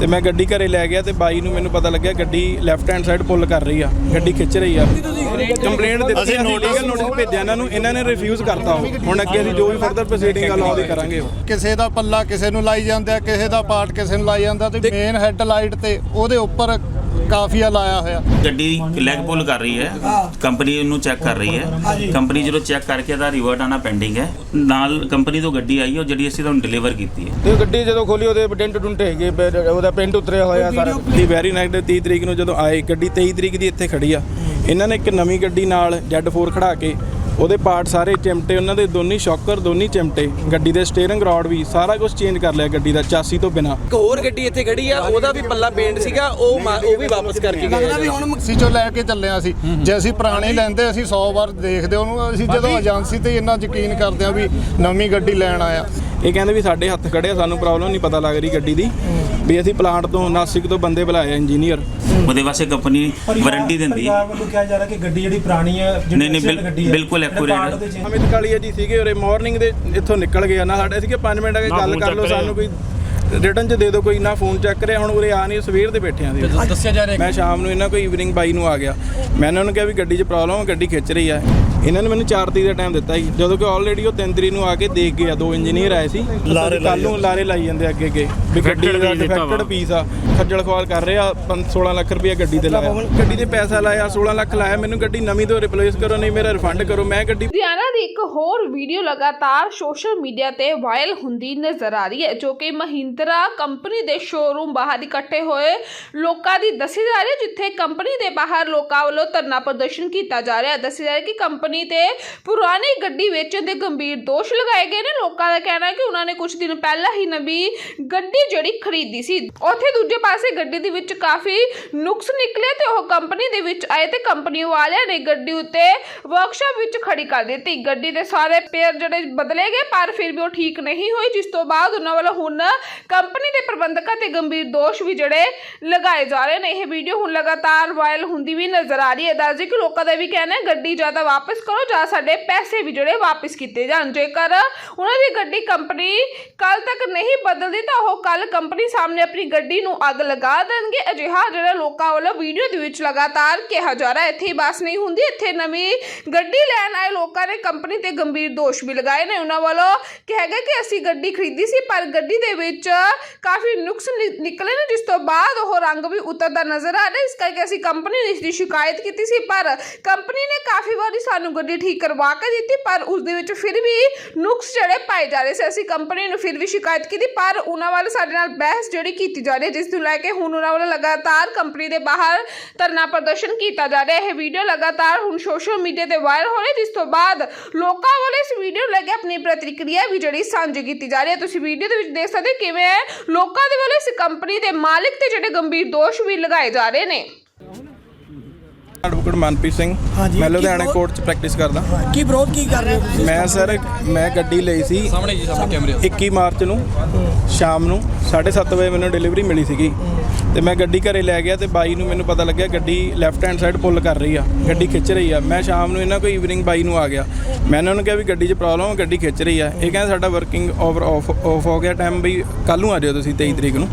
ਤੇ ਮੈਂ ਗੱਡੀ ਘਰੇ ਲੈ ਗਿਆ ਤੇ ਬਾਈ ਨੂੰ ਮੈਨੂੰ ਪਤਾ ਲੱਗਿਆ ਗੱਡੀ ਲੈਫਟ ਹੈਂਡ ਸਾਈਡ ਪੁੱਲ ਕਰ ਰਹੀ ਆ ਗੱਡੀ ਖਿੱਚ ਰਹੀ ਆ। ਕੰਪਲੇਂਟ ਦਿੱਤੀ ਅਸੀਂ ਨੋਟਿਸ ਨੋਟਿਸ ਭੇਜਿਆ ਇਹਨਾਂ ਨੂੰ ਇਹਨਾਂ ਨੇ ਰਿਫਿਊਜ਼ ਕਰਤਾ ਉਹ। ਹੁਣ ਅੱਗੇ ਅਸੀਂ ਜੋ ਵੀ ਫਰਦਰ ਪ੍ਰੋਸੀਡਿੰਗ ਆ ਲਾਅ ਦੀ ਕਰਾਂਗੇ ਕਿਸੇ ਦਾ ਪੱਲਾ ਕਿਸੇ ਨੂੰ ਲਾਈ ਜਾਂਦੇ ਕਿਸੇ ਦਾ ਪਾਰਟ ਕਿਸੇ ਨੂੰ ਲਾਈ ਜਾਂਦਾ ਤੇ ਮੇਨ ਹੈੱਡ ਲਾਈਟ ਤੇ ਉਹਦੇ ਉੱਪਰ ਕਾਫੀਆ ਲਾਇਆ ਹੋਇਆ। ਗੱਡੀ ਲੈਗ ਪੁੱਲ ਕਰ ਰਹੀ ਹੈ। ਕੰਪਨੀ ਨੂੰ ਚੈੱਕ ਕਰ ਰਹੀ ਹੈ। ਕੰਪਨੀ ਜਦੋਂ ਚੈੱਕ ਕਰਕੇ ਇਹਦਾ ਰਿਵਰਟ ਆਣਾ ਪੈਂਡਿੰਗ ਹੈ। ਨਾਲ ਕੰਪਨੀ ਤੋਂ ਗੱਡੀ ਆਈ ਹੈ ਉਹ ਜਿਹੜੀ ਅਸੀਂ ਤੁਹਾਨੂੰ ਡਿਲੀਵਰ ਕੀਤੀ ਹੈ। ਤੇ ਗੱਡੀ ਜਦੋਂ ਖੋਲੀ ਉਹਦੇ ਡੈਂਟ ਡੁੰਟ ਹੈਗੇ ਉਹਦਾ ਪੈਂਟ ਉਤਰਿਆ ਹੋਇਆ ਸਾਰਾ। ਦੀ ਵੈਰੀ ਨੈਕਸਟ 30 ਤਰੀਕ ਨੂੰ ਜਦੋਂ ਆਏ ਗੱਡੀ 23 ਤਰੀਕ ਦੀ ਇੱਥੇ ਖੜੀ ਆ। ਇਹਨਾਂ ਨੇ ਇੱਕ ਨਵੀਂ ਗੱਡੀ ਨਾਲ Z4 ਖੜਾ ਕੇ ਉਹਦੇ ਪਾਰਟ ਸਾਰੇ ਚਿਮਟੇ ਉਹਨਾਂ ਦੇ ਦੋਨੀ ਸ਼ੌਕਰ ਦੋਨੀ ਚਿਮਟੇ। ਗੱਡੀ ਦੇ ਸਟੀਅਰਿੰਗ ਰੋਡ ਵੀ ਸਾਰਾ ਕੁਝ ਚੇਂਜ ਕਰ ਲਿਆ ਗੱਡੀ ਦਾ ਚਾਸੀ ਤੋਂ ਬਿਨਾ। ਇੱਕ ਹੋਰ ਗੱਡੀ ਇੱਥੇ ਖੜੀ ਆ ਉਹਦਾ ਵੀ ਪੱਲਾ ਪੇਂਟ ਸੀਗਾ ਉਹ ਮਾ- ਉਹ ਵੀ ਵਾਪਸ ਕਰਕੇ ਗਏ। ਅਸੀਂ ਜੋ ਲੈ ਕੇ ਚੱਲੇ ਹਾਂ ਅਸੀਂ ਜੇ ਅਸੀਂ ਪੁਰਾਣੇ ਲੈਂਦੇ ਅਸੀਂ 100 ਵਾਰ ਦੇਖਦੇ ਉਹਨੂੰ ਅਸੀਂ ਜਦੋਂ ਏਜੰਸੀ ਤੇ ਇੰਨਾ ਯਕੀਨ ਕਰਦੇ ਹਾਂ ਵੀ ਨਵੀਂ ਗੱਡੀ ਲੈਣ ਆਇਆ। ਇਹ ਕਹਿੰਦੇ ਵੀ ਸਾਡੇ ਹੱਥ ਖੜੇ ਆ ਸਾਨੂੰ ਪ੍ਰੋਬਲਮ ਨਹੀਂ ਪਤਾ ਲੱਗ ਰਹੀ ਗੱਡੀ ਦੀ। ਵੀ ਅਸੀਂ ਪਲਾਂਟ ਤੋਂ ਨਾਸਿਕ ਤੋਂ ਬੰਦੇ ਬੁਲਾਏ ਇੰਜੀਨੀਅਰ ਉਹਦੇ ਵਾਸਤੇ ਕੰਪਨੀ ਵਾਰੰਟੀ ਦਿੰਦੀ। ਹੈ ਸਰਕਾਰ ਵੱਲੋਂ ਕਿਹਾ ਜਾ ਰਿਹਾ ਕਿ ਗੱਡੀ ਜਿਹੜੀ ਪੁਰਾਣੀ ਹੈ ਜਿਹੜੀ ਨਹੀਂ, ਨਹੀਂ, ਅਸਲ ਬਿਲ- ਗੱਡੀ ਹੈ, ਬਿਲਕੁਲ ਜਿਹੜੇ accurate ਕਾਰਡ ਹੈ। ਉਹਦੇ 'ਚ ਅਮਿਤ ਕਾਲੀਆ ਜੀ ਸੀਗੇ ਉਰੇ ਮਾਰਨਿੰਗ ਦੇ ਇੱਥੋਂ ਨਿਕਲ ਗਏ ਆ। ਨਾ ਸਾਡੇ ਸੀਗੇ 5 ਮਿੰਟ ਅਗੇ ਗੱਲ ਕਰ ਲਓ ਸਾਨੂੰ ਕੋਈ ਰਿਟਰਨ ਚ ਦੇ ਦਿਓ ਕੋਈ ਨਾ ਫੋਨ ਚੈੱਕ ਕਰਿਆ ਹੁਣ ਉਰੇ ਆ ਨਹੀਂ ਸਵੇਰ ਦੇ ਬੈਠੇ ਆਂ ਦੇ ਦੱਸਿਆ ਜਾ ਰਿਹਾ ਮੈਂ ਸ਼ਾਮ ਨੂੰ ਇਹਨਾਂ ਕੋਈ ਈਵਨਿੰਗ ਬਾਈ ਨੂੰ ਆ ਗਿਆ। ਮੈਂ ਇਹਨਾਂ ਨੂੰ ਕਿਹਾ ਵੀ ਗੱਡੀ 'ਚ ਪ੍ਰੋਬਲਮ ਹੈ ਗੱਡੀ ਖਿੱਚ ਰਹੀ ਆ। ਇਹਨਾਂ ਨੇ ਮੈਨੂੰ 4 ਤਰੀਕ ਦਾ ਟਾਈਮ ਦਿੱਤਾ ਸੀ। ਜਦੋਂ ਕਿ ਆਲਰੇਡੀ ਉਹ 3 ਤਰੀਕ ਨੂੰ ਆ ਕੇ ਦੇਖ ਗਏ ਆ ਦੋ ਇੰਜੀਨੀਅਰ ਆਏ ਸੀ। ਕੱਲ ਨੂੰ ਲਾਰੇ ਲਾਈ ਜਾਂਦੇ ਅੱਗੇ ਅੱਗੇ। ਵੀ ਗੱਡੀ ਦਾ ਡਿਫੈਕਟਡ ਪੀਸ ਆ। ਖੱਜਲ ਖਵਾਲ ਕਰ ਰਹੇ ਆ 16 ਲੱਖ ਰੁਪਏ ਗੱਡੀ ਤੇ ਲਾਇਆ। ਗੱਡੀ ਤੇ ਪੈਸਾ ਲਾਇਆ 16 ਲੱਖ ਲਾਇਆ ਮੈਨੂੰ ਗੱਡੀ ਨਵੀਂ ਤੋਂ ਰਿਪਲੇਸ ਕਰੋ ਨਹੀਂ ਮੇਰਾ ਰਿਫੰਡ ਕਰੋ ਮੈਂ ਗੱਡੀ ਲੁਧਿਆਣਾ ਦੀ ਇੱਕ ਹੋਰ ਵੀਡੀਓ ਲਗਾਤਾਰ ਸੋਸ਼ਲ ਮੀਡੀਆ ਤੇ ਵਾਇਰਲ ਹੁੰਦੀ ਨਜ਼ਰ ਆ ਰਹੀ ਹੈ ਜੋ ਕਿ ਮਹਿੰਦਰਾ ਕੰਪਨੀ ਦੇ ਸ਼ੋਰੂਮ ਬਾਹਰ ਇਕੱਠੇ ਹੋਏ ਲੋਕਾਂ ਦੀ ਦੱਸੀ ਜਾ ਰਹੀ ਹੈ ਜਿੱਥੇ ਕੰਪਨੀ ਦੇ ਬਾਹਰ ਲੋਕਾਂ ਵੱਲੋਂ ਧਰਨਾ ਪ੍ਰਦਰਸ਼ਨ ਕੀਤਾ ਜਾ ਰਿਹਾ ਹੈ। ਦੱਸੀ ਜਾ ਰਿਹਾ ਹੈ ਕਿ ਕੰਪਨੀ ਤੇ ਪੁਰਾਣੀ ਗੱਡੀ ਵੇਚਣ ਦੇ ਗੰਭੀਰ ਦੋਸ਼ ਲਗਾਏ ਗਏ ਨੇ। ਲੋਕਾਂ ਦਾ ਕਹਿਣਾ ਹੈ ਕਿ ਉਹਨਾਂ ਨੇ ਕੁਝ ਦਿਨ ਪਹਿਲਾਂ ਹੀ ਨਵੀਂ ਗੱਡੀ ਜਿਹੜੀ ਖਰੀਦੀ ਸੀ। ਉੱਥੇ ਦੂਜੇ ਪਾਸੇ ਗੱਡੀ ਦੇ ਵਿੱਚ ਕਾਫੀ ਨੁਕਸ ਨਿਕਲੇ ਤੇ ਉਹ ਕੰਪਨੀ ਦੇ ਵਿੱਚ ਆਏ ਤੇ ਕੰਪਨੀ ਵਾਲਿਆਂ ਨੇ ਗੱਡੀ ਉੱਤੇ ਵਰਕਸ਼ਾਪ ਵਿੱਚ ਖੜੀ ਕਰ ਦਿੱਤੀ। ਗੱਡੀ ਦੇ ਸਾਰੇ ਪੇਅਰ ਜਿਹੜੇ ਬਦਲੇ ਗਏ, ਪਰ ਫਿਰ ਵੀ ਉਹ ਠੀਕ ਨਹੀਂ ਹੋਈ ਜਿਸ ਤੋਂ ਬਾਅਦ ਉਹਨਾਂ ਵੱਲੋਂ ਹੁਣ ਕੰਪਨੀ ਦੇ ਪ੍ਰਬੰਧਕਾਂ ਤੇ ਗੰਭੀਰ ਦੋਸ਼ ਵੀ ਜਿਹੜੇ ਲਗਾਏ ਜਾ ਰਹੇ ਨੇ। ਇਹ ਵੀਡੀਓ ਹੁਣ ਲਗਾਤਾਰ ਵਾਇਰਲ ਹੁੰਦੀ ਵੀ ਨਜ਼ਰ ਆ ਰਹੀ ਹੈ। ਦੱਸਦੇ ਕਿ ਲੋਕਾਂ ਦਾ ਵੀ ਕਹਿਣਾ ਹੈ, ਗੱਡੀ ਜ਼ਿਆਦਾ ਵਾਪਸ ਕਰੋ ਜਾਂ ਸਾਡੇ ਪੈਸੇ ਵੀ ਜਿਹੜੇ ਵਾਪਸ ਕੀਤੇ ਜਾਣ। ਜੇਕਰ ਉਹਨਾਂ ਦੀ ਗੱਡੀ ਕੰਪਨੀ ਕੱਲ ਤੱਕ ਨਹੀਂ ਬਦਲਦੀ ਤਾਂ ਉਹ ਕੱਲ ਕੰਪਨੀ ਸਾਹਮਣੇ ਆਪਣੀ ਗੱਡੀ ਨੂੰ ਅੱਗ ਲਗਾ ਦੇਣਗੇ। ਅਜਿਹਾ ਜਿਹੜਾ ਲੋਕਾਂ ਵੱਲੋਂ ਵੀਡੀਓ ਦੇ ਵਿੱਚ ਲਗਾਤਾਰ ਕਿਹਾ ਜਾ ਰਿਹਾ ਇੱਥੇ ਬਸ ਨਹੀਂ ਹੁੰਦੀ, ਇੱਥੇ ਨਵੀਂ ਗੱਡੀ ਲੈਣ ਆਏ ਲੋਕਾਂ ਨੇ ਕੰਪਨੀ ਤੇ ਗੰਭੀਰ ਦੋਸ਼ ਵੀ ਲਗਾਏ ਨੇ। ਉਹਨਾਂ ਵੱਲੋਂ ਕਿਹਾ ਗਿਆ ਕਿ ਅਸੀਂ ਗੱਡੀ ਖਰੀਦੀ ਸੀ, ਪਰ ਗੱਡੀ ਦੇ ਵਿੱਚ ਕਾਫੀ ਨੁਕਸ ਨਿਕਲੇ ਨੇ, ਜਿਸ ਤੋਂ ਬਾਅਦ ਉਹ ਰੰਗ ਵੀ ਉਤਰਦਾ ਨਜ਼ਰ ਆ ਰਿਹਾ ਇਸ ਕਰਕੇ ਅਸੀਂ ਕੰਪਨੀ ਨੂੰ ਇਸ ਦੀ ਸ਼ਿਕਾਇਤ ਕੀਤੀ ਸੀ, ਪਰ ਕੰਪਨੀ ਨੇ ਕਾਫੀ ਵਾਰੀ ਸਾਨੂੰ ਗੱਡੀ ਠੀਕ ਕਰਵਾ ਕੇ ਦਿੱਤੀ, ਪਰ ਉਸ ਦੇ ਵਿੱਚ ਫਿਰ ਵੀ ਨੁਕਸ ਜਿਹੜੇ ਪਾਏ ਜਾ ਰਹੇ ਸੀ। ਅਸੀਂ ਕੰਪਨੀ ਨੂੰ ਫਿਰ ਵੀ ਸ਼ਿਕਾਇਤ ਕੀਤੀ, ਪਰ ਉਹਨਾਂ ਵੱਲ ਸਾਡੇ ਨਾਲ ਬਹਿਸ ਜਿਹੜੀ ਕੀਤੀ ਜਾ ਰਹੀ ਹੈ, ਜਿਸ ਨੂੰ ਲੈ ਕੇ ਹੁਣ ਉਹਨਾਂ ਵੱਲੋਂ ਲਗਾਤਾਰ ਕੰਪਨੀ ਦੇ ਬਾਹਰ ਧਰਨਾ ਪ੍ਰਦਰਸ਼ਨ ਕੀਤਾ ਜਾ ਰਿਹਾ ਹੈ। ਇਹ ਵੀਡੀਓ ਲਗਾਤਾਰ ਹੁਣ ਸੋਸ਼ਲ ਮੀਡੀਆ ਤੇ ਵਾਇਰਲ ਹੋ ਰਹੀ ਜਿਸ ਤੋਂ ਬਾਅਦ ਲੋਕਾਂ ਵੱਲੋਂ ਇਸ ਵੀਡੀਓ ਲੈ ਕੇ ਆਪਣੀ ਪ੍ਰਤੀਕਿਰਿਆ ਵੀ ਜਿਹੜੀ ਸਾਂਝੀ ਕੀਤੀ ਜਾ ਰਹੀ ਹੈ। ਤੁਸੀਂ ਵੀਡੀਓ ਦੇ ਵਿੱਚ ਦੇਖ ਸਕਦੇ ਕਿਵੇਂ ਲੋਕਾਂ ਦੇ ਵੱਲੋਂ ਇਸ ਕੰਪਨੀ ਦੇ ਮਾਲਕ ਤੇ ਜਿਹੜੇ ਗੰਭੀਰ ਦੋਸ਼ ਵੀ ਲਗਾਏ ਜਾ ਰਹੇ ਨੇ। ਐਡਵੋਕੇਟ ਮਨਪ੍ਰੀਤ ਸਿੰਘ। ਮੈਂ ਲੁਧਿਆਣਾ ਕੋਰਟ 'ਚ ਪ੍ਰੈਕਟਿਸ ਕਰਦਾ। ਕੀ ਵਿਰੋਧ ਕੀ ਕਰ ਰਹੇ ਹੋ ਤੁਸੀਂ? ਮੈਂ ਸਰ ਮੈਂ ਗੱਡੀ ਲਈ ਸੀ। ਸਾਹਮਣੇ ਜੀ ਸਾਹਮਣੇ ਕੈਮਰੇ 21 ਮਾਰਚ ਨੂੰ ਸ਼ਾਮ ਨੂੰ 7:30 ਵਜੇ ਮੈਨੂੰ ਡਿਲੀਵਰੀ ਮਿਲੀ ਸੀਗੀ। ਤੇ ਮੈਂ ਗੱਡੀ ਘਰੇ ਲੈ ਗਿਆ ਤੇ ਬਾਈ ਨੂੰ ਮੈਨੂੰ ਪਤਾ ਲੱਗਿਆ ਗੱਡੀ ਲੈਫਟ ਹੈਂਡ ਸਾਈਡ ਪੁੱਲ ਕਰ ਰਹੀ ਆ ਗੱਡੀ ਖਿੱਚ ਰਹੀ ਆ। ਮੈਂ ਸ਼ਾਮ ਨੂੰ ਇਹਨਾਂ ਕੋਈ ਈਵਨਿੰਗ ਬਾਈ ਨੂੰ ਆ ਗਿਆ। ਮੈਂ ਇਹਨਾਂ ਨੂੰ ਕਿਹਾ ਵੀ ਗੱਡੀ 'ਚ ਪ੍ਰੋਬਲਮ ਹੈ ਗੱਡੀ ਖਿੱਚ ਰਹੀ ਆ। ਇਹ ਕਹਿੰਦੇ ਸਾਡਾ ਵਰਕਿੰਗ ਓਵਰ ਆਫ ਆਫ ਹੋ ਗਿਆ ਟਾਈਮ ਵੀ ਕੱਲ ਨੂੰ ਆ ਜਾਓ ਤੁਸੀਂ 23 ਤਰੀਕ ਨੂੰ।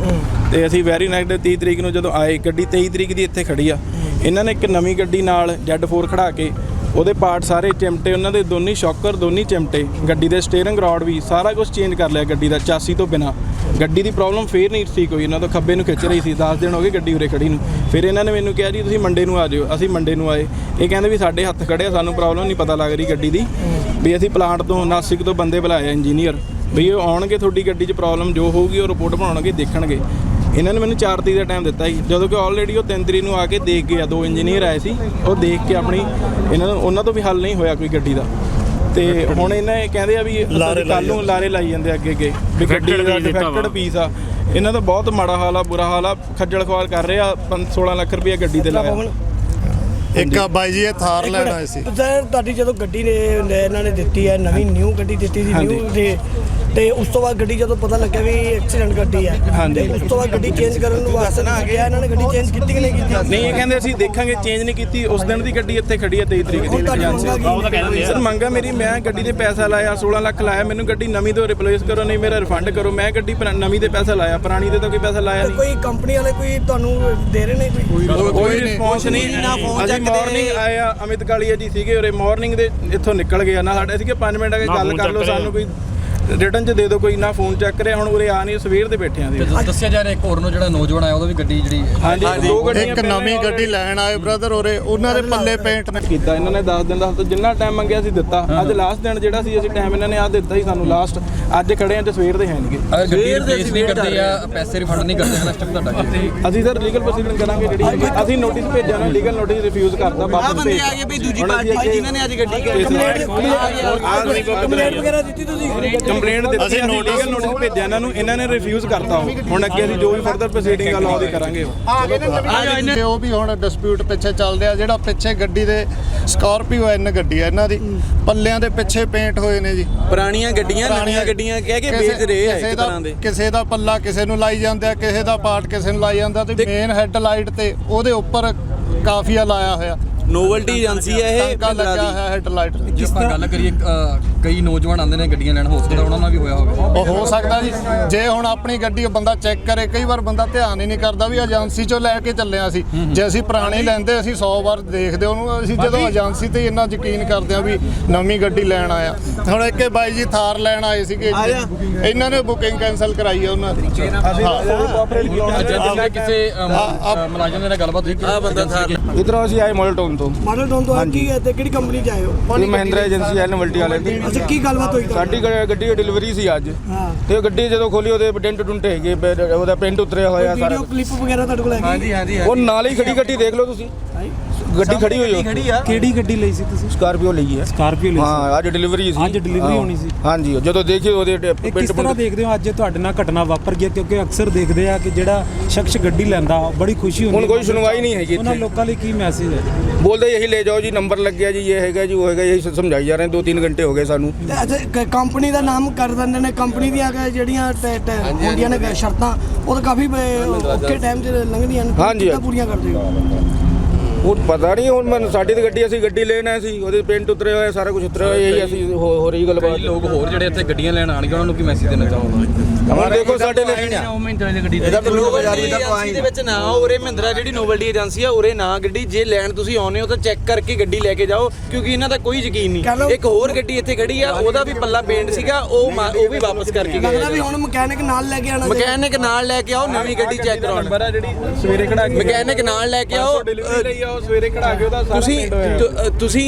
ਤੇ ਅਸੀਂ ਵੈਰੀ ਨੈਕਸਟ 30 ਤਰੀਕ ਨੂੰ ਜਦੋਂ ਆਏ ਗੱਡੀ 23 ਤਰੀਕ ਦੀ ਇੱਥੇ ਖੜੀ ਆ। ਇਹਨਾਂ ਨੇ ਇੱਕ ਨਵੀਂ ਗੱਡੀ ਨਾਲ Z4 ਖੜਾ ਕੇ ਉਹਦੇ ਪਾਰਟ ਸਾਰੇ ਚਿਮਟੇ, ਉਹਨਾਂ ਦੇ ਦੋਨੀ ਸ਼ੌਕਰ ਦੋਨੀ ਚਿਮਟੇ, ਗੱਡੀ ਦੇ ਸਟੀਅਰਿੰਗ ਰੋਡ ਵੀ ਸਾਰਾ ਕੁਝ ਚੇਂਜ ਕਰ ਲਿਆ ਗੱਡੀ ਦਾ ਚਾਸੀ ਤੋਂ ਬਿਨਾ। ਗੱਡੀ ਦੀ ਪ੍ਰੋਬਲਮ ਫੇਰ ਨਹੀਂ ਸੀ ਕੋਈ, ਇਹਨਾਂ ਤੋਂ ਖੱਬੇ ਨੂੰ ਖਿੱਚ ਰਹੀ ਸੀ 10 ਦਿਨ ਹੋ ਗਏ ਗੱਡੀ ਉਰੇ ਖੜੀ ਨੂੰ। ਫਿਰ ਇਹਨਾਂ ਨੇ ਮੈਨੂੰ ਕਿਹਾ ਜੀ, ਤੁਸੀਂ ਮੰਡੇ ਨੂੰ ਆ ਜਿਓ, ਅਸੀਂ ਮੰਡੇ ਨੂੰ ਆਏ। ਇਹ ਕਹਿੰਦੇ ਵੀ ਸਾਡੇ ਹੱਥ ਖੜੇ ਆ, ਸਾਨੂੰ ਪ੍ਰੋਬਲਮ ਨਹੀਂ ਪਤਾ ਲੱਗ ਰਹੀ ਗੱਡੀ ਦੀ ਵੀ ਅਸੀਂ ਪਲਾਂਟ ਤੋਂ, ਨਾਸਿਕ ਤੋਂ ਬੰਦੇ ਬੁਲਾਏ ਇੰਜੀਨੀਅਰ ਵੀ ਉਹ ਆਉਣਗੇ ਤੁਹਾਡੀ ਗੱਡੀ 'ਚ ਪ੍ਰੋਬਲਮ ਜੋ ਹੋਊਗੀ ਉਹ ਰਿਪੋਰਟ ਬਣਾਉਣਗੇ, ਦੇਖਣਗੇ। ਇਹਨਾਂ ਨੇ ਮੈਨੂੰ 4 ਤਰੀਕ ਦਾ ਟਾਈਮ ਦਿੱਤਾ ਸੀ। ਜਦੋਂ ਕਿ ਆਲਰੇਡੀ ਉਹ 3 ਤਰੀਕ ਨੂੰ ਆ ਕੇ ਦੇਖ ਗਏ ਆ ਦੋ ਇੰਜੀਨੀਅਰ ਆਏ ਸੀ। ਉਹ ਦੇਖ ਕੇ ਆਪਣੀ ਇਹਨਾਂ ਨੂੰ ਉਹਨਾਂ ਤੋਂ ਵੀ ਹੱਲ ਨਹੀਂ ਹੋਇਆ ਕੋਈ ਗੱਡੀ ਦਾ। ਤੇ ਹੁਣ ਇਹਨਾਂ ਇਹ ਕਹਿੰਦੇ ਆ ਵੀ ਕੱਲ ਨੂੰ ਲਾਰੇ ਲਾਈ ਜਾਂਦੇ ਅੱਗੇ ਅੱਗੇ। ਵੀ ਗੱਡੀ ਦਾ ਡਿਫੈਕਟਡ ਪੀਸ ਆ। ਇਹਨਾਂ ਦਾ ਬਹੁਤ ਮਾੜਾ ਹਾਲ ਆ ਬੁਰਾ ਹਾਲ ਆ। ਖੱਜਲ ਖਵਾਲ ਕਰ ਰਹੇ ਆ 16 ਲੱਖ ਰੁਪਏ ਗੱਡੀ ਤੇ ਲਾਇਆ। ਇੱਕ ਆ ਬਾਈ ਜੀ ਇਹ ਥਾਰ ਲੈਣ ਆਏ ਸੀ। ਸਰ ਤੁਹਾਡੀ ਜਦੋਂ ਗੱਡੀ ਨੇ ਨੇ ਇਹਨਾਂ ਨੇ ਦਿੱਤੀ ਹੈ ਨਵੀਂ ਨਿਊ ਗੱਡੀ ਦਿੱਤੀ ਸੀ ਨਿਊ ਤੇ ਤੇ ਉਸ ਤੋਂ ਬਾਅਦ ਗੱਡੀ ਜਦੋਂ ਪਤਾ ਲੱਗਿਆ ਵੀ ਐਕਸੀਡੈਂਟ ਗੱਡੀ ਹੈ ਹਾਂਜੀ। ਤੇ ਉਸ ਤੋਂ ਬਾਅਦ ਗੱਡੀ ਚੇਂਜ ਕਰਨ ਨੂੰ ਵਾਸਤੇ ਨਾ ਗਿਆ ਇਹਨਾਂ ਨੇ ਗੱਡੀ ਚੇਂਜ ਕੀਤੀ ਕਿ ਨਹੀਂ ਕੀਤੀ? ਨਹੀਂ ਇਹ ਕਹਿੰਦੇ ਅਸੀਂ ਦੇਖਾਂਗੇ ਚੇਂਜ ਨਹੀਂ ਕੀਤੀ ਉਸ ਦਿਨ ਦੀ ਗੱਡੀ ਇੱਥੇ ਖੜੀ ਹੈ 23 ਤਰੀਕ ਦੀ। ਤੁਹਾਡੀ ਮੰਗਾਂ ਕੀ ਸਰ ਮੰਗਾ ਮੇਰੀ ਮੈਂ ਗੱਡੀ ਤੇ ਪੈਸਾ ਲਾਇਆ 16 ਲੱਖ ਲਾਇਆ ਮੈਨੂੰ ਗੱਡੀ ਨਵੀਂ ਤੋਂ ਰਿਪਲੇਸ ਕਰੋ ਨਹੀਂ ਮੇਰਾ ਰਿਫੰਡ ਕਰੋ ਮੈਂ ਗੱਡੀ ਪੁਰਾ- ਨਵੀਂ ਤੇ ਪੈਸਾ ਲਾਇਆ ਪੁਰਾਣੀ ਤੇ ਤਾਂ ਕੋਈ ਪੈਸਾ ਲਾਇਆ ਨਹੀਂ। ਕੋਈ ਕੰਪਨੀ ਵਾਲੇ ਕੋਈ ਤੁਹਾਨੂੰ ਦੇ ਰਹੇ ਨੇ ਕੋਈ? ਕੋਈ ਰਿਸਪੌਂਸ ਨਹੀਂ। ਅਸੀਂ ਮਾਰਨਿੰਗ ਆਇਆ ਅਮਿਤ ਕਾਲੀਆ ਜੀ ਸੀਗੇ ਉਰੇ ਮਾਰਨਿੰਗ ਦੇ ਇੱਥੋਂ ਨਿਕਲ ਗਿਆ ਨਾ ਸਾਡੇ ਸੀਗੇ 5 ਮਿੰਟ ਅਗੇ ਗੱਲ ਕਰ ਲਓ ਸਾਨੂੰ ਕੋਈ ਰਿਟਰਨ ਚ ਦੇ ਦਿਓ ਕੋਈ ਨਾ ਫੋਨ ਚੱਕ ਰਿਹਾ। ਹੁਣ ਉਰੇ ਆ ਨਹੀਂ ਸਵੇਰ ਦੇ ਬੈਠੇ ਆਂ ਤੇ ਦੱਸਿਆ ਜਾ ਰਿਹਾ ਇੱਕ ਹੋਰ ਨੂੰ ਜਿਹੜਾ ਨੌਜਵਾਨ ਆਇਆ ਉਹਦਾ ਵੀ ਗੱਡੀ ਜਿਹੜੀ ਹਾਂਜੀ ਦੋ ਗੱਡੀਆਂ ਇੱਕ ਨਵੀਂ ਗੱਡੀ ਲੈਣ ਆਏ ਬ੍ਰਦਰ ਉਰੇ ਉਹਨਾਂ ਦੇ ਪੱਲੇ ਪੇਂਟ ਨੇ। ਕੀਤਾ ਇਹਨਾਂ ਨੇ 10 ਦਿਨ ਦਾ ਜਿੰਨਾ ਟਾਈਮ ਮੰਗਿਆ ਸੀ ਦਿੱਤਾ। ਅੱਜ ਲਾਸਟ ਦਿਨ ਜਿਹੜਾ ਸੀ ਅਸੀਂ ਟਾਈਮ ਇਹਨਾਂ ਨੇ ਆ ਦਿੱਤਾ ਸੀ ਸਾਨੂੰ ਲਾਸਟ ਅੱਜ ਖੜੇ ਆਂ ਤੇ ਸਵੇਰ ਦੇ ਹੈਣਗੇ ਅਗਰ ਗੱਡੀ ਰਿਪਲੇਸ ਨਹੀਂ ਕਰਦੇ ਜਾਂ ਪੈਸੇ ਰਿਫੰਡ ਨਹੀਂ ਕਰਦੇ ਤਾਂ ਸਟੈਪ ਤੁਹਾਡਾ ਕੀ ਅਸੀਂ ਸਰ ਲੀਗਲ ਪ੍ਰੋਸੀਡਿੰਗ ਕਰਾਂਗੇ ਜਿਹੜੀ ਅਸੀਂ ਨੋਟਿਸ ਭੇਜਿਆ ਨਾ ਲੀਗਲ ਨੋਟਿਸ ਰਿਫਿਊਜ਼ ਕਰਤਾ ਵਾਪਸ ਭੇਜ ਆ ਗਏ ਵੀ ਦੂਜੀ ਪਾਰਟੀ ਜਿਨ੍ਹਾਂ ਨੇ ਅੱਜ ਗੱਡੀ ਕੰਪਲੇਂਟ ਵਗੈਰਾ ਦਿੱਤੀ ਤੁਸੀਂ? ਕੰਪਲੇਂਟ ਦਿੱਤੀ ਅਸੀਂ ਲੀਗਲ ਨੋਟਿਸ ਭੇਜਿਆ ਇਹਨਾਂ ਨੂੰ ਇਹਨਾਂ ਨੇ ਰਿਫਿਊਜ਼ ਕਰਤਾ ਹੁਣ ਅੱਗੇ ਅਸੀਂ ਜੋ ਵੀ ਫਰਦਰ ਪ੍ਰੋਸੀਡਿੰਗ ਆ ਲਾਅ ਦੀ ਕਰਾਂਗੇ ਉਹ। ਵੀ ਹੁਣ ਡਿਸਪਿਊਟ ਪਿੱਛੇ ਚੱਲ ਰਿਹਾ ਜਿਹੜਾ ਪਿੱਛੇ ਗੱਡੀ ਦੇ ਸਕਾਰਪੀਓ ਐਨ ਗੱਡੀ ਹੈ ਇਹਨਾਂ ਦੀ। ਪੱਲਿਆਂ ਦੇ ਪਿੱਛੇ ਪੇਂਟ ਹੋਏ ਨੇ ਜੀ। ਪੁਰਾਣੀਆਂ ਗੱਡੀਆਂ ਨਵੀਆਂ ਗੱਡੀਆਂ ਕਹਿ ਕੇ ਵੇਚ ਰਹੇ ਆ ਕਿਸੇ ਇੱਕ ਦਾ- ਤਰ੍ਹਾਂ ਦੇ। ਕਿਸੇ ਦਾ ਪੱਲਾ ਕਿਸੇ ਨੂੰ ਲਾਈ ਜਾਂਦਾ ਹੈ, ਕਿਸੇ ਦਾ ਪਾਰਟ ਕਿਸੇ ਨੂੰ ਲਾਈ ਜਾਂਦਾ ਤੇ ਮੇਨ ਹੈੱਡਲਾਈਟ ਤੇ ਉਹਦੇ ਉੱਪਰ ਕਾਫੀਆ ਲਾਇਆ ਹੋਇਆ। ਨੋਵਲਟੀ ਏਜੰਸੀ ਹੈ ਇਹ ਟਾਂਕਾ ਲੱਗਿਆ ਦੀ। ਹੋਇਆ ਹੈੱਡਲਾਈਟ ਤੇ। ਜੇ ਆਪਾਂ ਗੱਲ ਕਰੀਏ ਅ, ਕਈ ਨੌਜਵਾਨ ਆਉਂਦੇ ਨੇ ਗੱਡੀਆਂ ਲੈਣ ਹੋ ਸਕਦਾ ਉਹਨਾਂ ਨਾਲ ਵੀ ਹੋਇਆ ਹੋਵੇ। ਉਹ ਹੋ ਸਕਦਾ ਜੀ। ਜੇ ਹੁਣ ਆਪਣੀ ਗੱਡੀ ਉਹ ਬੰਦਾ ਚੈੱਕ ਕਰੇ ਕਈ ਵਾਰ ਬੰਦਾ ਧਿਆਨ ਹੀ ਨਹੀਂ ਕਰਦਾ ਵੀ ਏਜੰਸੀ ਚੋਂ ਲੈ ਕੇ ਚੱਲੇ ਹਾਂ ਅਸੀਂ ਜੇ ਅਸੀਂ ਪੁਰਾਣੀ ਲੈਂਦੇ ਅਸੀਂ 100 ਵਾਰ ਦੇਖਦੇ ਉਹਨੂੰ ਅਸੀਂ ਜਦੋਂ ਏਜੰਸੀ ਤੇ ਇੰਨਾ ਯਕੀਨ ਕਰਦੇ ਆ ਵੀ ਨਵੀਂ ਗੱਡੀ ਲੈਣ ਆਇਆ। ਹੁਣ ਇੱਕ ਬਾਈ ਜੀ ਥਾਰ ਲੈਣ ਆਏ ਸੀਗੇ ਇੱਥੇ। ਇਹਨਾਂ ਨੇ ਬੁਕਿੰਗ ਕੈਨਸਲ ਕਰਾਈ ਹੈ ਉਹਨਾਂ ਦੀ। ਅਸੀਂ ਜਿੱਦਾਂ ਕਿਸੇ ਅ, ਮ- ਅ, ਮੁਲਾਜ਼ਮ ਦੇ ਨਾਲ ਗੱਲਬਾਤ ਹੋਈ ਆ ਬੰਦਾ ਥਾਰ ਇਧਰੋਂ ਅਸੀਂ ਆਏ ਮੋਲਟੋਨ ਤੋਂ। ਮਾਡਲ ਟਾਊਨ ਤੋਂ ਆ ਕੀ ਹੈ ਤੇ ਕਿਹੜੀ ਕੰਪਨੀ ਚ ਆਏ ਹੋ? ਇਹ ਮਹਿੰਦਰਾ ਏਜੰਸੀ ਹੈ ਨਵਲਟੀ ਵਾਲੇ ਦੀ। ਅੱਛਾ ਕੀ ਗੱਲਬਾਤ ਹੋਈ ਤੁਹਾਡੀ ਸਾਡੀ ਗ- ਗੱਡੀ ਦੀ ਡਿਲੀਵਰੀ ਸੀ ਅੱਜ। ਹਾਂ। ਤੇ ਉਹ ਗੱਡੀ ਜਦੋਂ ਖੋਲੀ ਉਹਦੇ ਡੈਂਟ ਡੁੰਟ ਹੈਗੇ ਉਹਦਾ ਪੈਂਟ ਉਤਰਿਆ ਹੋਇਆ ਸਾਰਾ। ਵੀਡੀਓ ਕਲਿੱਪ ਵਗੈਰਾ ਤੁਹਾਡੇ ਕੋਲ ਹੈਗੀ? ਹਾਂਜੀ ਉਹ ਨਾਲ ਹੀ ਖੜੀ ਗੱਡੀ ਦੇਖ ਲਓ ਤੁਸੀਂ। ਗੱਡੀ ਖੜੀ ਹੋਈ ਹੈ ਖੜੀ ਆ। ਕਿਹੜੀ ਗੱਡੀ ਲਈ ਸੀ ਤੁਸੀਂ? ਸਕਾਰਪੀਓ ਲਈ ਹੈ ਸਕਾਰਪੀਓ ਲਈ ਸੀ। ਹਾਂ ਅੱਜ ਡਿਲੀਵਰੀ ਸੀ। ਅੱਜ delivery ਹਾਂ। ਹੋਣੀ ਸੀ। ਹਾਂਜੀ ਜਦੋਂ ਦੇਖੀ ਉਹਦੇ ਡ- ਇਹ ਕਿਸ ਪਿੰਡ ਤਰ੍ਹਾਂ ਦੇਖਦੇ ਹੋ? ਅੱਜ ਤੁਹਾਡੇ ਨਾਲ ਘਟਨਾ ਵਾਪਰ ਗਈ ਹੈ? ਕਿਉਂਕਿ ਅਕਸਰ ਦੇਖਦੇ ਆ ਕਿ ਜਿਹੜਾ ਸ਼ਖਸ ਗੱਡੀ ਲੈਂਦਾ ਬੜੀ ਖੁਸ਼ੀ ਹੁੰਦੀ ਹੁਣ ਹੈ। ਕੋਈ ਸੁਣਵਾਈ ਨਹੀਂ ਹੈਗੀ ਉਹਨਾਂ ਇੱਥੇ। ਲੋਕਾਂ ਲਈ ਕੀ ਮੈਸੇਜ ਹੈ? ਬੋਲਦੇ ਯਹੀ ਲੈ ਜਾਓ ਜੀ ਨੰਬਰ ਲੱਗ ਗਿਆ ਜੀ ਇਹ ਹੈਗਾ ਜੀ ਉਹ ਹੈਗਾ ਯਹੀ ਸਮਝਾਈ ਜਾ ਰਹੇ ਦੋ ਤਿੰਨ ਘੰਟੇ ਹੋ ਗਏ ਸਾਨੂੰ। ਤੇ ਕੰਪਨੀ ਦਾ ਨਾਮ ਕਰ ਦਿੰਦੇ ਨੇ। ਕੰਪਨੀ ਦੀਆਂ ਕਿ ਜਿਹੜੀਆਂ ਟ- ਟ- ਹੁੰਦੀਆਂ ਨੇ ਕ- ਸ਼ਰਤਾਂ ਉਹ ਤਾਂ ਕਾਫੀ ਬ- ਔਖੇ ਟਾਈਮ 'ਚ ਲੰਘਦੀਆਂ ਨੇ। ਹਾਂਜੀ, ਕਿੱਦਾਂ ਹਾਂਜੀ। ਪੂਰੀਆਂ ਕਰਦੇ ਹੋ? ਉਹ ਪਤਾ ਨਹੀਂ ਹੁਣ ਮੈਨੂੰ ਸਾਡੀ ਤੇ ਗੱਡੀ ਅਸੀਂ ਗੱਡੀ ਲੈਣ ਆਏ ਸੀ ਉਹਦੇ ਪੈਂਟ ਉਤਰੇ ਹੋਏ ਸਾਰਾ ਕੁਝ ਉਤਰਿਆ ਹੋਇਆ ਇਹੀ ਅਸੀਂ ਹੋ ਹੋ ਰਹੀ ਗੱਲਬਾਤ। ਲੋਕ ਹੋਰ ਜਿਹੜੇ ਇੱਥੇ ਗੱਡੀਆਂ ਲੈਣ ਆਣਗੇ ਉਹਨਾਂ ਨੂੰ ਕੀ ਮੈਸੇਜ ਦੇਣਾ ਚਾਹੋਗੇ? ਹੁਣ ਦੇਖੋ ਸਾਡੇ ਲਈ ਇਹਦਾ ਏਜੰਸੀ ਦੇ ਵਿੱਚ ਨਾ ਉਰੇ ਮਹਿੰਦਰਾ ਜਿਹੜੀ ਨੋਵਲਟੀ ਏਜੰਸੀ ਆ ਉਰੇ ਨਾ ਗੱਡੀ ਜੇ ਲੈਣ ਤੁਸੀਂ ਆਉਨੇ ਹੋ ਤਾਂ ਚੈੱਕ ਕਰਕੇ ਗੱਡੀ ਲੈ ਕੇ ਜਾਓ ਕਿਉਂਕਿ ਇਹਨਾਂ ਦਾ ਕੋਈ ਯਕੀਨ ਨਹੀਂ। ਇੱਕ ਹੋਰ ਗੱਡੀ ਇੱਥੇ ਖੜੀ ਆ ਉਹਦਾ ਵੀ ਪੱਲਾ ਪੇਂਟ ਸੀਗਾ ਉਹ ਉਹ ਵੀ ਵਾਪਸ ਕਰਕੇ ਲੱਗਦਾ ਵੀ ਗਏ ਹੁਣ ਮਕੈਨਿਕ ਨਾਲ ਲੈ ਕੇ ਆਣਾ ਮਕੈਨਿਕ ਨਾਲ ਲੈ ਕੇ ਆਓ ਨਵੀਂ ਗੱਡੀ ਚੈੱਕ ਕਰਾਉਣ। ਨੰਬਰ ਆ ਜਿਹੜੀ ਸਵੇਰੇ ਖੜਾ ਕੇ ਮਕੈਨਿਕ ਨਾਲ ਲੈ ਕੇ ਆਓ ਆਓ ਸਵੇਰੇ ਖੜਾ ਕੇ ਉਹਦਾ ਸਾਰਾ ਤੁਸੀਂ ਹੋਇਆ। ਤੁ- ਅ, ਤੁਸੀਂ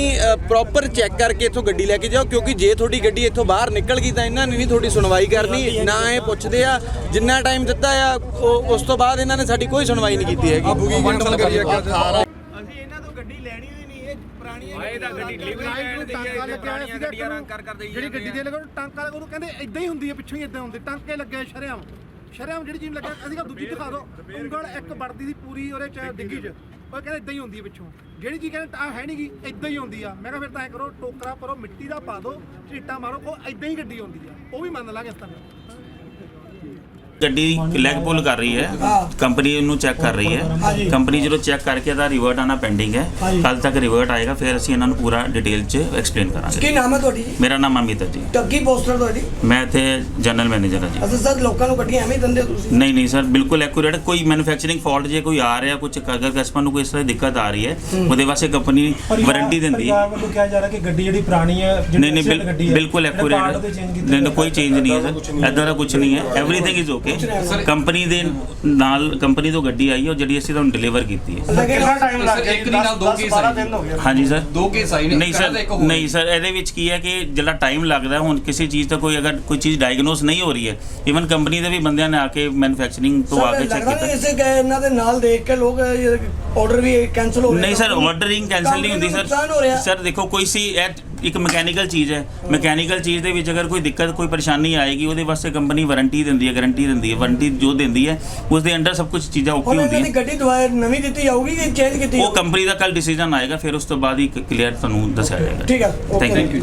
ਪ੍ਰੋਪਰ ਚੈੱਕ ਕਰਕੇ ਇੱਥੋਂ ਗੱਡੀ ਲੈ ਕੇ ਜਾਓ ਕਿਉਂਕਿ ਜੇ ਤੁਹਾਡੀ ਗੱਡੀ ਇੱਥੋਂ ਬਾਹਰ ਨਿਕਲ ਗਈ ਤਾਂ ਇਹਨਾਂ ਨੇ ਨਹੀਂ ਤੁਹਾਡੀ ਸੁਣਵਾਈ ਕਰਨੀ ਨਾ ਇਹ ਪੁੱਛਦੇ ਆ ਜਿੰਨਾ ਟਾਈਮ ਦਿੱਤਾ ਆ ਉਹ- ਉਸ ਤੋਂ ਬਾਅਦ ਇਹਨਾਂ ਨੇ ਸਾਡੀ ਕੋਈ ਸੁਣਵਾਈ ਨਹੀਂ ਕੀਤੀ ਹੈਗੀ। ਅਸੀਂ ਇਹਨਾਂ ਤੋਂ ਗੱਡੀ ਲੈਣੀ ਹੋਈ ਨਹੀਂ ਇਹ ਪੁਰਾਣੀਆਂ ਆਏ ਦਾ ਗੱਡੀ ਡਿਲੀਵਰੀ ਲੈਣ ਦੀ ਹੈ ਪੁਰਾਣੀਆਂ ਗੱਡੀਆਂ ਰੰਗ ਕਰ ਕਰ ਦੇਈ ਜਿਹੜੀ ਗੱਡੀ ਦੇ ਲਗਾ ਟਾਂਕਾ ਉਹਨੂੰ ਕਹਿੰਦੇ ਇਦਾਂ ਹੀ ਹੁੰਦੀ ਹੈ ਪਿੱਛੋਂ ਹੀ ਇਦਾਂ ਹੁੰਦੇ ਟਾਂਕੇ ਲੱਗੇ ਸ਼ਰਿਆਮ। ਸ਼ਰਿਆਮ ਜਿਹੜੀ ਚੀਜ਼ ਲੱਗਿਆ ਅਸੀਂ ਕਿਹਾ ਦੂਜੀ ਦਿਖਾ ਦਿਓ। ਉਂਗਲ ਇੱਕ ਵੜਦੀ ਸੀ ਪੂਰੀ ਉਹਦੇ ਚ ਡਿੱਗੀ ਚ। ਉਹ ਕਹਿੰਦਾ ਇਦਾਂ ਹੀ ਹੁੰਦੀ ਹੈ ਪਿੱਛੋਂ। ਜਿਹੜੀ ਚੀਜ਼ ਕਹਿੰਦੇ ਤਾਂ ਹੈ ਨਹੀਂਗੀ ਇਦਾਂ ਹੀ ਹੁੰਦੀ ਆ। ਮੈਂ ਕਿਹਾ ਫਿਰ ਤਾਂ ਐ ਕਰੋ, ਟੋਕਰਾ ਭਰੋ, ਮਿੱਟੀ ਦਾ ਪਾ ਦਿਓ ਝੀਟਾ ਮਾਰੋ, ਉਹ ਇਦਾਂ ਹੀ ਗੱਡੀ ਹੁੰਦੀ ਆ। ਉਹ ਵੀ ਮੰਨ ਲਾਂਗੇ ਇਸ ਤਰ੍ਹਾਂ। ਗੱਡੀ ਲੈਗ ਪੁੱਲ ਕਰ ਰਹੀ ਹੈ। ਕੰਪਨੀ ਨੂੰ ਚੈੱਕ ਕਰ ਰਹੀ ਹੈ। ਕੰਪਨੀ ਜਦੋਂ ਚੈੱਕ ਕਰਕੇ ਇਹਦਾ ਰਿਵਰਟ ਆਣਾ ਪੈਂਡਿੰਗ ਹੈ। ਕੱਲ ਤੱਕ ਰਿਵਰਟ ਆਏਗਾ ਫਿਰ ਅਸੀਂ ਇਹਨਾਂ ਨੂੰ ਪੂਰਾ ਡਿਟੇਲ 'ਚ ਐਕਸਪਲੇਨ ਕੀ ਕਰਾਂਗੇ ਨਾਮ ਹੈ ਤੁਹਾਡੀ? ਜੀ ਮੇਰਾ ਨਾਮ ਅਮਿਤ ਹੈ ਜੀ। ਟੱਗੀ ਪੋਸਟਰ ਤੁਹਾਡੀ? ਮੈਂ ਇੱਥੇ ਜਨਰਲ ਮੈਨੇਜਰ ਹਾਂ ਜੀ। ਅੱਛਾ ਸਰ ਲੋਕਾਂ ਨੂੰ ਗੱਡੀਆਂ ਐਵੇਂ ਦਿੰਦੇ ਹੋ ਤੁਸੀਂ? ਨਹੀਂ ਨਹੀਂ ਸਰ ਬਿਲਕੁਲ ਐਕੂਰੇਟ ਕੋਈ ਮੈਨੂਫੈਕਚਰਿੰਗ ਫਾਲਟ ਜੇ ਕੋਈ ਆ ਰਿਹਾ ਕੁਝ ਅਗਰ ਕਸਟਮਰ ਨੂੰ ਕੋਈ ਇਸ ਤਰ੍ਹਾਂ ਦੀ ਦਿੱਕਤ ਆ ਰਹੀ ਹੈ ਉਹਦੇ ਵਾਸਤੇ ਕੰਪਨੀ ਵਾਰੰਟੀ ਦਿੰਦੀ ਹੈ। ਵੱਲੋਂ ਕਿਹਾ ਜਾ ਰਿਹਾ ਕਿ ਗੱਡੀ ਜਿਹੜੀ ਪੁਰਾਣੀ ਹੈ ਨਹੀਂ ਨਹੀਂ ਬਿਲਕੁਲ ਐਕੂਰੇਟ ਨਹੀਂ ਨਹੀਂ, ਕੋਈ ਚੇਂਜ ਨਹੀਂ ਹੈ ਸਰ। ਐਦਾਂ ਦਾ ਕੁਝ ਨਹੀਂ ਹੈ। ਐਵਰੀਥਿੰਗ ਇਜ਼ ਓਕੇ ਕੰਪਨੀ ਦੇ ਨਾਲ ਕੰਪਨੀ ਤੋਂ ਗੱਡੀ ਆਈ ਹੈ ਉਹ ਜਿਹੜੀ ਅਸੀਂ ਤੁਹਾਨੂੰ ਡਿਲੀਵਰ ਕੀਤੀ ਹੈ। ਕਿੰਨਾ ਟਾਈਮ ਲੱਗ ਗਿਆ? ਇੱਕ ਨਾਲ ਦੋ ਕੇਸ ਆਏ। ਹਾਂਜੀ ਸਰ। ਦੋ ਕੇਸ ਆਏ ਨੇ। ਨਹੀਂ ਸਰ ਨਹੀਂ ਸਰ ਇਹਦੇ ਵਿੱਚ ਕੀ ਹੈ ਕਿ ਜਿਹੜਾ ਟਾਈਮ ਲੱਗਦਾ ਹੁਣ ਕਿਸੇ ਚੀਜ਼ ਦਾ ਕੋਈ ਅਗਰ ਕੋਈ ਚੀਜ਼ ਡਾਇਗਨੋਸ ਨਹੀਂ ਹੋ ਰਹੀ ਹੈ ਇਵਨ ਕੰਪਨੀ ਦੇ ਵੀ ਬੰਦਿਆਂ ਨੇ ਆ ਕੇ ਮੈਨੂਫੈਕਚਰਿੰਗ ਤੋਂ ਆ ਕੇ ਚੈੱਕ ਕੀਤਾ। ਇਸੇ ਗਏ ਇਹਨਾਂ ਦੇ ਨਾਲ ਦੇਖ ਕੇ ਲੋਕ ਆਰਡਰ ਵੀ ਕੈਨਸਲ ਹੋ ਰਹੇ ਨਹੀਂ ਸਰ ਆਰਡਰਿੰਗ ਕੈਨਸਲ ਨਹੀਂ ਹੁੰਦੀ। ਸਰ। ਸਰ ਦੇਖੋ ਕੋਈ ਸੀ ਇੱਕ ਮਕੈਨੀਕਲ ਚੀਜ਼ ਹੈ। ਮਕੈਨੀਕਲ ਚੀਜ਼ ਦੇ ਵਿੱਚ ਅਗਰ ਕੋਈ ਦਿੱਕਤ ਕੋਈ ਪਰੇਸ਼ਾਨੀ ਆਏਗੀ ਉਹਦੇ ਵਾਸਤੇ ਕੰਪਨੀ ਵਾਰੰਟੀ ਦਿੰਦੀ ਹੈ ਗਾਰੰਟੀ ਦਿੰਦੀ ਹੈ ਵਾਰੰਟੀ ਜੋ ਦਿੰਦੀ ਹੈ ਉਸ ਦੇ ਅੰਡਰ ਸਭ ਕੁਝ ਚੀਜ਼ਾਂ ਓਕੇ ਹੁੰਦੀਆਂ। ਦੀ ਗੱਡੀ ਦੁਬਾਰਾ ਨਵੀਂ ਦਿੱਤੀ ਜਾਊਗੀ ਕਿ ਚੇਂਜ ਕੀਤੀ ਉਹ? ਕੰਪਨੀ ਦਾ ਕੱਲ ਡਿਸੀਜਨ ਆਏਗਾ ਫਿਰ ਉਸ ਤੋਂ ਬਾਅਦ ਹੀ ਕਲੀਅਰ ਤੁਹਾਨੂੰ ਦੱਸਿਆ ਜਾਏਗਾ। ਠੀਕ ਹੈ ਥੈਂਕ ਯੂ